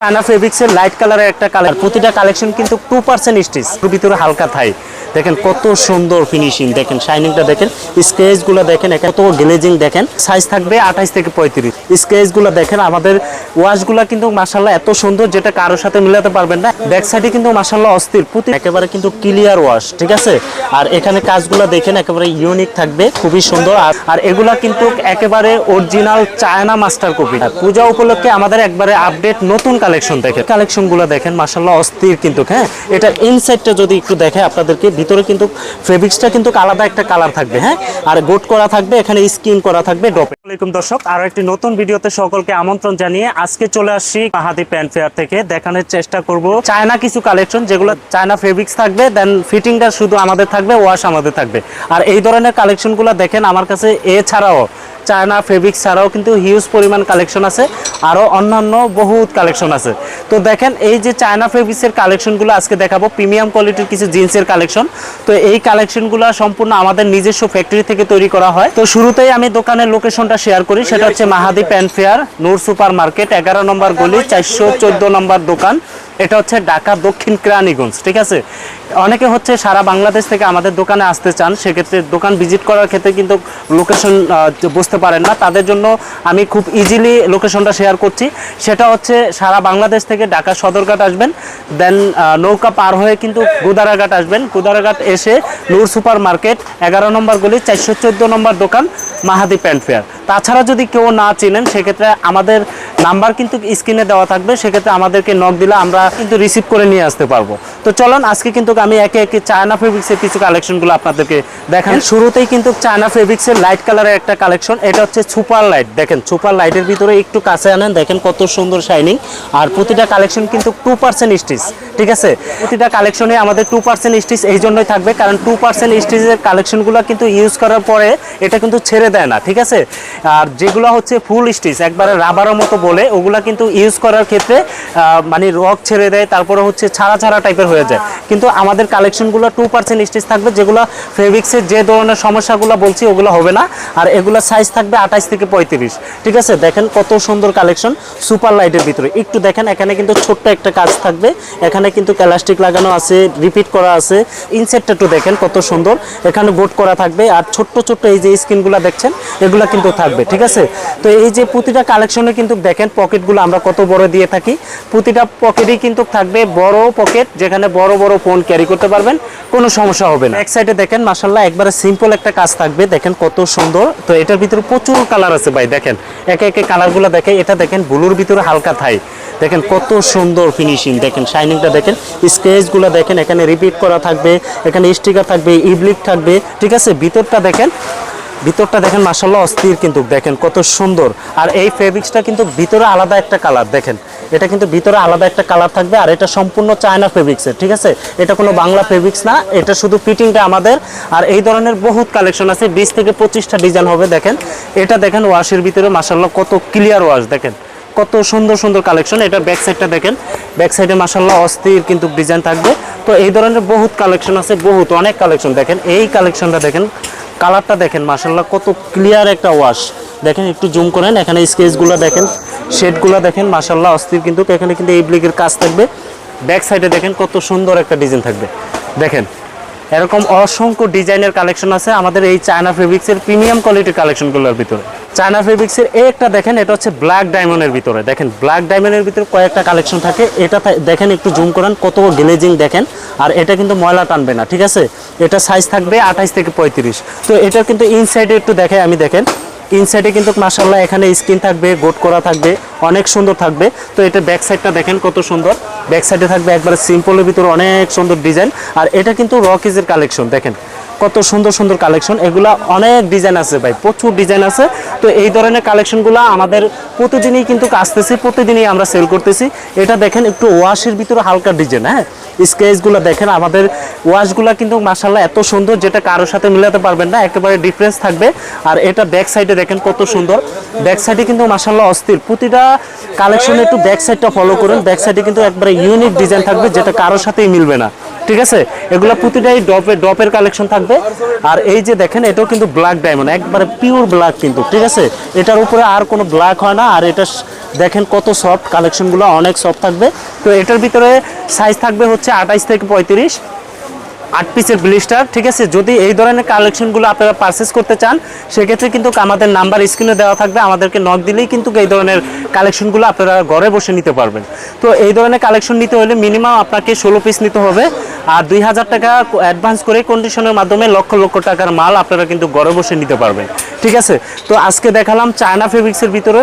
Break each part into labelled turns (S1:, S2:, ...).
S1: আনা ফেব্রিক্সের লাইট কালারের একটা কালার প্রতিটা কালেকশন কিন্তু টু পার্সেন্ট স্টিচ ভিতরে হালকা থাই। দেখেন কত সুন্দর ফিনিশিং দেখেন শাইনিংটা দেখেন স্কেচগুলো দেখেন কত গ্লেজিং দেখেন সাইজ থাকবে আঠাইশ থেকে পঁয়ত্রিশ। স্কেচগুলো দেখেন, আমাদের ওয়াশগুলো কিন্তু মাসাল্লাহ এত সুন্দর যেটা কারোর সাথে মিলাতে পারবেন না। ব্যাক সাইডে কিন্তু মাসাল্লাহ অস্থির, প্রতি একেবারে কিন্তু ক্লিয়ার ওয়াশ ঠিক আছে? আর এখানে কাজগুলো দেখেন, একেবারে ইউনিক থাকবে, খুবই সুন্দর। আর আর এগুলা কিন্তু একেবারে অরিজিনাল চায়না মাস্টার কপি। পূজা উপলক্ষে আমাদের একবারে আপডেট নতুন কালেকশন দেখেন। কালেকশনগুলো দেখেন মাসাল্লাহ অস্থির কিন্তু হ্যাঁ? এটা ইনসাইডটা যদি একটু দেখে আপনাদেরকে ভিতরে কিন্তু ফেব্রিক্সটা কিন্তু আলাদা একটা কালার থাকবে হ্যাঁ? আর গোট করা থাকবে, এখানে স্কিন করা থাকবে আসসালামাইকুম দর্শক, আরও একটি নতুন ভিডিওতে সকলকে আমন্ত্রণ জানিয়ে আজকে চলে আসছি মাহাদি প্যান্ট ফেয়ার থেকে। দেখানোর চেষ্টা করব চায়না কিছু কালেকশন যেগুলো চায়না ফেব্রিক্স থাকবে দেন ফিটিংটা শুধু আমাদের থাকবে ওয়াশ আমাদের থাকবে। আর এই ধরনের কালেকশনগুলো দেখেন, আমার কাছে এছাড়াও চায়না ফেব্রিক্স ছাড়াও কিন্তু হিউজ পরিমাণ কালেকশন আছে। আরও অন্যান্য বহুত কালেকশন আছে। তো দেখেন, এই যে চায়না ফেব্রিক্সের কালেকশনগুলো আজকে দেখাবো প্রিমিয়াম কোয়ালিটির কিছু জিন্সের কালেকশন তো এই কালেকশনগুলো সম্পূর্ণ আমাদের নিজস্ব ফ্যাক্টরি থেকে তৈরি করা হয়। তো শুরুতেই আমি দোকানের লোকেশনটা শেয়ার করি, সেটা হচ্ছে Mahadi pant fair Noor super market এগারো নম্বর গলি, চারশো চোদ্দ নম্বর দোকান। এটা হচ্ছে ঢাকা দক্ষিণ কেরানীগঞ্জ, ঠিক আছে? অনেকে হচ্ছে সারা বাংলাদেশ থেকে আমাদের দোকানে আসতে চান, সেক্ষেত্রে দোকান ভিজিট করার ক্ষেত্রে কিন্তু লোকেশন বুঝতে পারেন না। তাদের জন্য আমি খুব ইজিলি লোকেশনটা শেয়ার করছি। সেটা হচ্ছে সারা বাংলাদেশ থেকে ঢাকা সদরঘাট আসবেন দেন নৌকা পার হয়ে কিন্তু গুদারাঘাট আসবেন। গুদারাঘাট এসে নূর সুপার মার্কেট এগারো নম্বর গলি, চারশো চোদ্দ নম্বর দোকান, মাহাদি প্যান্ট ফেয়ার। তাছাড়া যদি কেউ না চিনেন সেক্ষেত্রে আমাদের নাম্বার কিন্তু স্ক্রিনে দেওয়া থাকবে। সেক্ষেত্রে আমাদেরকে নক দিলে আমরা কিন্তু রিসিভ করে নিয়ে আসতে পারব। তো চলুন আজকে কিন্তু আমি একে একে চায়না ফেব্রিক্সের কিছু কালেকশনগুলো আপনাদেরকে দেখান শুরুতেই কিন্তু চায়না ফেব্রিক্সের লাইট কালারের একটা কালেকশন এটা হচ্ছে সুপার লাইট দেখেন সুপার লাইটের ভিতরে একটু কাছে আনেন। দেখেন কত সুন্দর শাইনিং আর প্রতিটা কালেকশন কিন্তু টু পার্সেন্ট স্টিচ ঠিক আছে? প্রতিটা কালেকশনে আমাদের টু পার্সেন্ট স্টিচ এই জন্যই থাকবে। কারণ টু পার্সেন্ট স্টিচের কালেকশনগুলো কিন্তু ইউজ করার পরে এটা কিন্তু ছেড়ে দেয় না ঠিক আছে? আর যেগুলো হচ্ছে ফুল স্টিচ একবারে রাবারের মতো বলে ওগুলা কিন্তু ইউজ করার ক্ষেত্রে মানে রক ছেড়ে দেয় তারপরে হচ্ছে ছাড়া ছাড়া টাইপের হয়ে যায়। কিন্তু আমাদের কালেকশনগুলো টু পার্সেন্ট স্টিচ থাকবে যেগুলো ফেব্রিক্সের যে ধরনের সমস্যাগুলো বলছি ওগুলো হবে না। আর এগুলো সাইজ থাকবে আঠাইশ থেকে পঁয়ত্রিশ। ঠিক আছে? দেখেন কত সুন্দর কালেকশন সুপার লাইটের ভিতরে। একটু দেখেন এখানে কিন্তু ছোট্ট একটা কাজ থাকবে। এখানে কিন্তু প্লাস্টিক লাগানো আছে রিপিট করা আছে। ইনসেটটা একটু দেখেন কত সুন্দর। এখানে বোট করা থাকবে। আর ছোট্ট ছোট্ট এই যে স্ক্রিনগুলো দেখছেন এগুলো কিন্তু থাকবে। ঠিক আছে? তো এই যে প্রতিটা কালেকশনে কিন্তু দেখেন পকেটগুলো আমরা কত বড় দিয়ে থাকি। প্রতিটা পকেটই কিন্তু থাকবে বড় পকেট যেখানে বড় বড় ফোন ক্যারি করতে পারবেন, কোনো সমস্যা হবে না। এক সাইডে দেখেন মাসাল্লাহ একবারে সিম্পল একটা কাজ থাকবে, দেখেন কত সুন্দর। তো এটার ভিতরে প্রচুর কালার আছে ভাই, দেখেন। একে একে কালারগুলো দেখে, এটা দেখেন ব্লুর ভিতরে হালকা থাই। দেখেন কত সুন্দর ফিনিশিং দেখেন শাইনিংটা দেখেন। স্কেচগুলো দেখেন, এখানে রিপিট করা থাকবে, এখানে স্টিকার থাকবে ইবলিক থাকবে, ঠিক আছে? ভিতরটা দেখেন ভিতরটা দেখেন মাসাল্লাহ অস্থির কিন্তু, দেখেন কত সুন্দর। আর এই ফেব্রিক্সটা কিন্তু ভিতরে আলাদা একটা কালার দেখেন। এটা কিন্তু ভিতরে আলাদা একটা কালার থাকবে, আর এটা সম্পূর্ণ চায়না ফেব্রিক্সের ঠিক আছে? এটা কোনো বাংলা ফেব্রিক্স না, এটা শুধু ফিটিংটা আমাদের। আর এই ধরনের বহুত কালেকশন আছে, বিশ থেকে পঁচিশটা ডিজাইন হবে, দেখেন। এটা দেখেন ওয়াশের ভিতরে মাসাল্লাহ কত ক্লিয়ার ওয়াশ দেখেন। কত সুন্দর সুন্দর কালেকশন এটার ব্যাক সাইডটা দেখেন। ব্যাক সাইডে মাসাল্লাহ অস্থির কিন্তু ডিজাইন থাকবে। তো এই ধরনের বহুত কালেকশন আছে, বহুত, অনেক কালেকশন দেখেন। এই কালেকশনটা দেখেন কালারটা দেখেন মাসাল্লাহ কত ক্লিয়ার একটা ওয়াশ দেখেন, একটু জুম করেন, এখানে স্কেচগুলো দেখেন শেডগুলো দেখেন মাসাল্লাহ অস্থির কিন্তু এখানে কিন্তু এই ব্লিকের কাজ থাকবে। ব্যাক সাইডে দেখেন, কত সুন্দর একটা ডিজাইন থাকবে। দেখেন এরকম অসংখ্য ডিজাইনের কালেকশন আছে আমাদের এই চায়না ফেব্রিক্সের প্রিমিয়াম কোয়ালিটির কালেকশনগুলোর ভিতরে। চায়না ফেব্রিক্সের একটা দেখেন, এটা হচ্ছে ব্ল্যাক ডায়মন্ডের ভিতরে। দেখেন, ব্ল্যাক ডায়মন্ডের ভিতরে কয়েকটা কালেকশন থাকে। এটা দেখেন, একটু জুম করেন, কত গ্লেজিং দেখেন। আর এটা কিন্তু ময়লা টানবে না, ঠিক আছে? এটা সাইজ থাকবে আঠাইশ থেকে পঁয়ত্রিশ। তো এটা কিন্তু ইনসাইডে একটু দেখে আমি দেখেন। ইনসাইডে কিন্তু মাসাল্লাহ এখানে স্কিন থাকবে গোট করা থাকবে, অনেক সুন্দর থাকবে। তো এটা ব্যাক সাইডটা দেখেন কত সুন্দর। ব্যাক সাইডে থাকবে একবারে সিম্পলের ভিতরে অনেক সুন্দর ডিজাইন আর এটা কিন্তু রকিজের কালেকশন দেখেন। কত সুন্দর সুন্দর কালেকশন। এগুলা অনেক ডিজাইন আছে ভাই, প্রচুর ডিজাইন আছে। তো এই ধরনের কালেকশনগুলো আমাদের প্রতিদিনই কিন্তু আসতেছি প্রতিদিনই আমরা সেল করতেছি। এটা দেখেন একটু ওয়াশের ভিতরে হালকা ডিজাইন হ্যাঁ? স্কেচগুলো দেখেন, আমাদের ওয়াশগুলো কিন্তু মাসাল্লাহ এত সুন্দর যেটা কারোর সাথে মিলাতে পারবেন না, একেবারে ডিফারেন্স থাকবে। আর এটা ব্যাক সাইডে দেখেন কত সুন্দর। ব্যাক সাইডে কিন্তু মাসাল্লাহ অস্থির। প্রতিটা কালেকশনে একটু ব্যাক সাইডটা ফলো করুন। ব্যাক সাইডে কিন্তু একবারে ইউনিক ডিজাইন থাকবে, যেটা কারোর সাথেই মিলবে না। ঠিক আছে? এগুলো প্রতিটাই ডপে ডপের কালেকশন থাকবে। আর এই যে দেখেন, এটাও কিন্তু ব্ল্যাক ডায়মন্ড একবারে পিওর ব্ল্যাক কিন্তু, ঠিক আছে? এটার উপরে আর কোনো ব্ল্যাক হয় না, আর এটা দেখেন কত সফট কালেকশনগুলো অনেক সফট থাকবে। তো এটার ভিতরে সাইজ থাকবে হচ্ছে আঠাইশ থেকে পঁয়ত্রিশ, আট পিসের ব্লিস্টার ঠিক আছে? যদি এই ধরনের কালেকশনগুলো আপনারা পারচেস করতে চান, সেক্ষেত্রে কিন্তু আমাদের নাম্বার স্ক্রিনে দেওয়া থাকবে, আমাদেরকে নক দিলেই কিন্তু এই ধরনের কালেকশনগুলো আপনারা ঘরে বসে নিতে পারবেন। তো এই ধরনের কালেকশন নিতে হলে মিনিমাম আপনাকে ষোলো পিস নিতে হবে। আর দুই হাজার টাকা অ্যাডভান্স করে কন্ডিশনের মাধ্যমে লক্ষ লক্ষ টাকার মাল আপনারা কিন্তু ঘরে বসে নিতে পারবেন। ঠিক আছে? তো আজকে দেখালাম চায়না ফেব্রিক্সের ভিতরে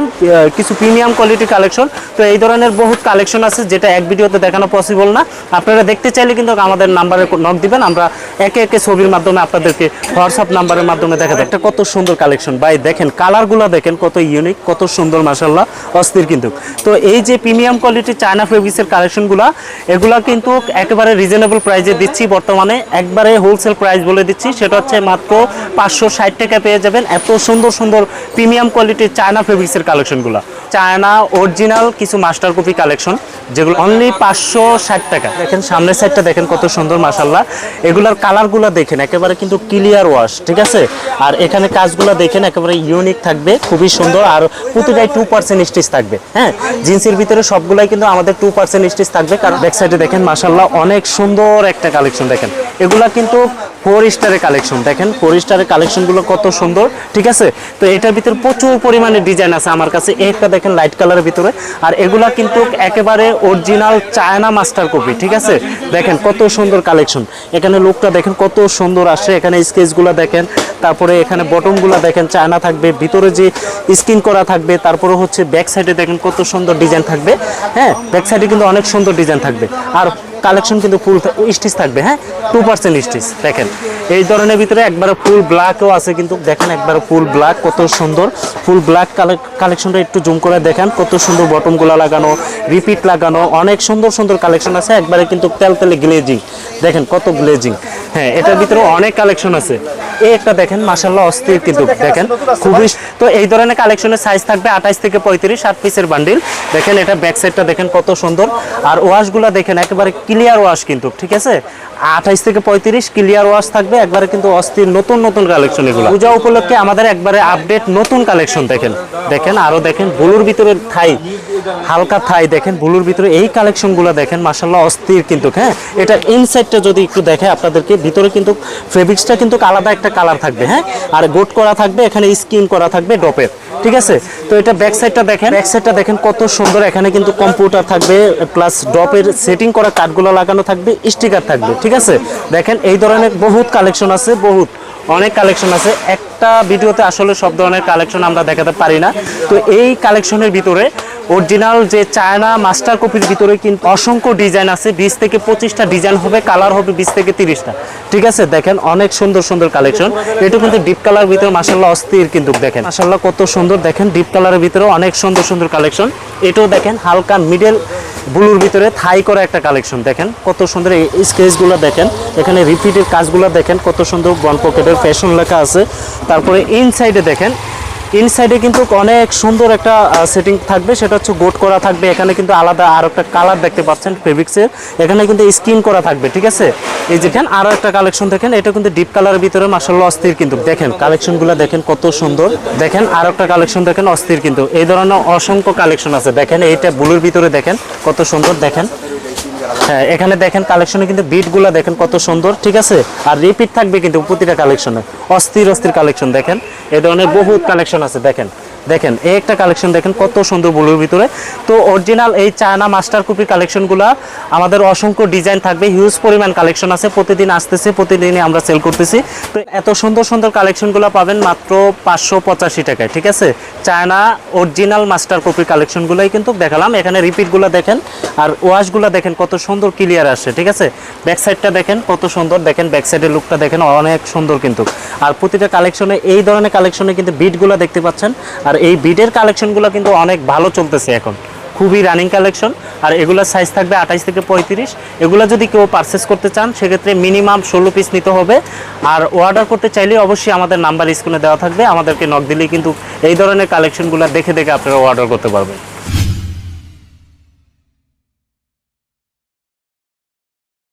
S1: কিছু প্রিমিয়াম কোয়ালিটি কালেকশন তো এই ধরনের বহুত কালেকশন আছে যেটা এক ভিডিওতে দেখানো পসিবল না। আপনারা দেখতে চাইলে কিন্তু আমাদের নাম্বারে নক দিবেন। আমরা একে একে ছবির মাধ্যমে আপনাদেরকে হোয়াটসঅ্যাপ নাম্বারের মাধ্যমে দেখা একটা কত সুন্দর কালেকশন ভাই, দেখেন কালারগুলো দেখেন, কত ইউনিক কত সুন্দর মাসাল্লাহ অস্থির কিন্তু। তো এই যে প্রিমিয়াম কোয়ালিটির চায়না ফেব্রিক্সের কালেকশনগুলো এগুলা কিন্তু একেবারে রিজনেবল প্রাইসে দিচ্ছি বর্তমানে। একবারে হোলসেল প্রাইস বলে দিচ্ছি, সেটা হচ্ছে মাত্র পাঁচশো ষাট টাকা পেয়ে যাবেন। এত সুন্দর সুন্দর প্রিমিয়াম কোয়ালিটির চায়না ফেব্রিক্সের কালেকশনগুলো চায়না অরিজিনাল কিছু মাস্টার কপি কালেকশন যেগুলো অনলি পাঁচশো ষাট টাকা। দেখেন, সামনের সাইডটা দেখেন কত সুন্দর মাসাল্লাহ এগুলার কালারগুলো দেখেন, একেবারে কিন্তু ক্লিয়ার ওয়াশ ঠিক আছে? আর এখানে কাজগুলো দেখেন, একেবারে ইউনিক থাকবে, খুবই সুন্দর, আর প্রতিটাই টু পার্সেন্ট স্টিচ থাকবে হ্যাঁ? জিন্সের ভিতরে সবগুলাই কিন্তু আমাদের টু পার্সেন্ট স্টিচ থাকবে, কারণ ব্যাক সাইডে দেখেন মাসাল্লাহ অনেক সুন্দর একটা কালেকশন দেখেন। এগুলা কিন্তু ফোর স্টারের কালেকশন দেখেন ফোর স্টারের কালেকশনগুলো কত সুন্দর, ঠিক আছে? তো এটার ভিতরে প্রচুর পরিমাণে ডিজাইন আছে আমার কাছে, একটা দেখেন লাইট কালারের ভিতরে। আর এগুলা কিন্তু একেবারে অরিজিনাল চায়না মাস্টার কপি ঠিক আছে? দেখেন কত সুন্দর কালেকশন এখানে লুকটা দেখেন কত সুন্দর আসে। এখানে স্কেচগুলো দেখেন, তারপরে এখানে বটমগুলো দেখেন চায়না থাকবে, ভিতরে যে স্কিন করা থাকবে, তারপরে হচ্ছে ব্যাক সাইডে দেখেন কত সুন্দর ডিজাইন থাকবে। হ্যাঁ ব্যাক সাইডে কিন্তু অনেক সুন্দর ডিজাইন থাকবে। আর কালেকশন কিন্তু ফুল স্টিচ থাকবে হ্যাঁ? টু পার্সেন্ট স্টিচ, দেখেন। এই ধরনের ভিতরে একবারে ফুল ব্ল্যাকও আছে, কিন্তু দেখেন একবারে ফুল ব্ল্যাক কত সুন্দর। ফুল ব্ল্যাক কালেকশনটা একটু জুম করে দেখেন, কত সুন্দর বটমগুলো লাগানো রিপিট লাগানো, অনেক সুন্দর সুন্দর কালেকশন আছে, একবারে কিন্তু তেল তেলে গ্লেজিং দেখেন কত গ্লেজিং হ্যাঁ এটার ভিতরে অনেক কালেকশন আছে। এই একটা দেখেন মাসাল্লাহ অস্থির কিন্তু, দেখেন, খুবই তো এই ধরনের কালেকশনের সাইজ থাকবে আঠাইশ থেকে পঁয়ত্রিশ, ষাট পিসের বান্ডিল দেখেন, এটা ব্যাক সাইডটা দেখেন কত সুন্দর। আর ওয়াশগুলো দেখেন, একেবারে ক্লিয়ার ওয়াশ কিন্তু, ঠিক আছে? আঠাইশ থেকে পঁয়ত্রিশ ক্লিয়ার ওয়াশ থাকবে, একবারে কিন্তু অস্থির নতুন নতুন কালেকশন এগুলো। পূজা উপলক্ষে আমাদের একবারে আপডেট নতুন কালেকশন দেখেন। দেখেন, আরও দেখেন, বুলুর ভিতরে থাই। হালকা থাই দেখেন, বুলুর ভিতরে এই কালেকশনগুলো দেখেন মাসাল্লাহ অস্থির কিন্তু হ্যাঁ? এটা ইনসাইডটা যদি একটু দেখে আপনাদেরকে, ভিতরে কিন্তু ফেব্রিক্সটা কিন্তু আলাদা একটা কালার থাকবে হ্যাঁ? আর গোট করা থাকবে, এখানে স্কিন করা থাকবে ডপের, ঠিক আছে? তো এটা ব্যাক সাইডটা দেখেন, ব্যাক সাইডটা দেখেন কত সুন্দর, এখানে কিন্তু কম্পিউটার থাকবে, প্লাস ডপের সেটিং করা কার্ডগুলো লাগানো থাকবে, স্টিকার থাকবে, ঠিক আছে? দেখেন, এই ধরনের বহুত কালেকশন আছে, বহুত, অনেক কালেকশন আছে। একটা ভিডিওতে আসলে সব ধরনের কালেকশন আমরা দেখাতে পারি না। তো এই কালেকশনের ভিতরে অরিজিনাল যে চায়না মাস্টার কপির ভিতরে কিন্তু অসংখ্য ডিজাইন আছে, বিশ থেকে পঁচিশটা ডিজাইন হবে কালার হবে বিশ থেকে তিরিশটা। ঠিক আছে? দেখেন, অনেক সুন্দর সুন্দর কালেকশন এটা কিন্তু ডিপ কালার ভিতরে মাসাল্লাহ অস্থির কিন্তু, দেখেন। মাসাল্লাহ কত সুন্দর, দেখেন ডিপ কালারের ভিতরে অনেক সুন্দর সুন্দর কালেকশন এটাও দেখেন, হালকা মিডল ব্লুর ভিতরে থাই করা একটা কালেকশন দেখেন। কত সুন্দর এই স্কেচগুলো দেখেন। এখানে রিপিটের কাজগুলো দেখেন, কত সুন্দর বন পকেটের ফ্যাশন লেখা আছে। তারপরে ইনসাইডে দেখেন ইনসাইডে কিন্তু অনেক সুন্দর একটা সেটিং থাকবে। সেটা হচ্ছে গোট করা থাকবে। এখানে কিন্তু আলাদা আর একটা কালার দেখতে পাচ্ছেন ফেব্রিক্সের এখানে কিন্তু স্কিন করা থাকবে, ঠিক আছে? এই যেখানে আরও একটা কালেকশন দেখেন। এটা কিন্তু ডিপ কালারের ভিতরে মাসাল্লাহ অস্থির কিন্তু। দেখেন কালেকশনগুলো দেখেন কত সুন্দর। দেখেন, আর একটা কালেকশন দেখেন, অস্থির কিন্তু। এই ধরনের অসংখ্য কালেকশন আছে। দেখেন, এইটা ব্লুর ভিতরে দেখেন কত সুন্দর। দেখেন হ্যাঁ এখানে দেখেন কালেকশনে কিন্তু বিটগুলো দেখেন কত সুন্দর, ঠিক আছে? আর রিপিট থাকবে কিন্তু প্রতিটা কালেকশনে অস্থির অস্থির কালেকশন দেখেন। এ ধরনের বহুত কালেকশন আছে, দেখেন। দেখেন, এই একটা কালেকশন দেখেন, কত সুন্দর ব্লুর ভিতরে। তো অরিজিনাল এই চায়না মাস্টার কপি কালেকশনগুলো আমাদের অসংখ্য ডিজাইন থাকবে হিউজ পরিমাণ কালেকশন আছে, প্রতিদিন আসতেছে, প্রতিদিনই আমরা সেল করতেছি। তো এত সুন্দর সুন্দর কালেকশনগুলো পাবেন মাত্র পাঁচশো পঁচাশি টাকায়, ঠিক আছে? চায়না অরিজিনাল মাস্টার কপি কালেকশনগুলোই কিন্তু দেখালাম, এখানে রিপিটগুলো দেখেন, আর ওয়াশগুলো দেখেন, কত সুন্দর ক্লিয়ার আসে, ঠিক আছে? ব্যাক সাইডটা দেখেন, কত সুন্দর, দেখেন ব্যাক সাইডের লুকটা দেখেন, অনেক সুন্দর কিন্তু। আর প্রতিটা কালেকশনে এই ধরনের কালেকশনে কিন্তু বিটগুলো দেখতে পাচ্ছেন, আর এই বিটের কালেকশনগুলো কিন্তু অনেক ভালো চলতেছে এখন। খুবই রানিং কালেকশন আর এগুলোর সাইজ থাকবে আঠাইশ থেকে পঁয়ত্রিশ। এগুলো যদি কেউ পারচেস করতে চান, সেক্ষেত্রে মিনিমাম ষোলো পিস নিতে হবে। আর অর্ডার করতে চাইলে অবশ্যই আমাদের নাম্বার স্ক্রিনে দেওয়া থাকবে। আমাদেরকে নক দিলেই কিন্তু এই ধরনের কালেকশনগুলো দেখে দেখে আপনারা অর্ডার করতে পারবেন।